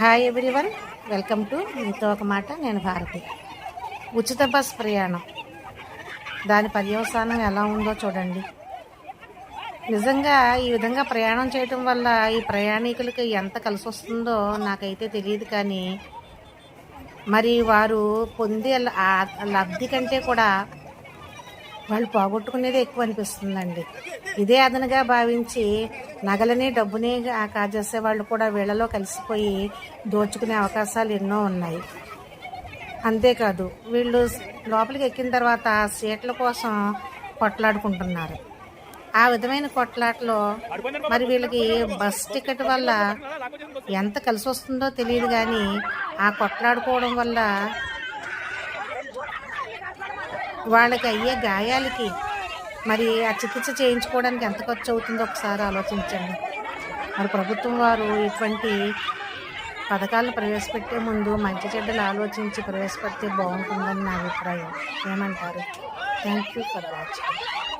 Hi everyone welcome to మీతో ఒక మాట నేను భారతి. ఉచిత బస్ ప్రయాణం. దాని పర్యవసానం ఎలా ఉందో చూడండి. నిజంగా ఈ విధంగా ప్రయాణం చేయటం వల్ల ఈ ప్రయాణికులకి ఎంత కలిసి వస్తుందో నాకైతే తెలియదు కానీ మరి వారు పొందే లబ్ధి కంటే కూడా వాళ్ళు పోగొట్టుకునేది ఎక్కువ అనిపిస్తుందండి. ఇదే అదనగా భావించి నగలని డబ్బుని కాజేసే వాళ్ళు కూడా వీళ్ళలో కలిసిపోయి దోచుకునే అవకాశాలు ఎన్నో ఉన్నాయి. అంతేకాదు వీళ్ళు లోపలికి ఎక్కిన తర్వాత సీట్ల కోసం కొట్లాడుకుంటున్నారు. ఆ విధమైన కొట్లాటలో మరి వీళ్ళకి బస్ టికెట్ వల్ల ఎంత కలిసి వస్తుందో తెలియదు కానీ ఆ కొట్లాడుకోవడం వల్ల వాళ్ళకి అయ్యే గాయాలకి మరి ఆ చికిత్స చేయించుకోవడానికి ఎంత ఖర్చు అవుతుందో ఒకసారి ఆలోచించండి. మరి ప్రభుత్వం వారు ఇటువంటి పథకాలను ప్రవేశపెట్టే ముందు మంచి చెడ్డలు ఆలోచించి ప్రవేశపెడితే బాగుంటుందని నా అభిప్రాయం. ఏమంటారు? Thank you for watching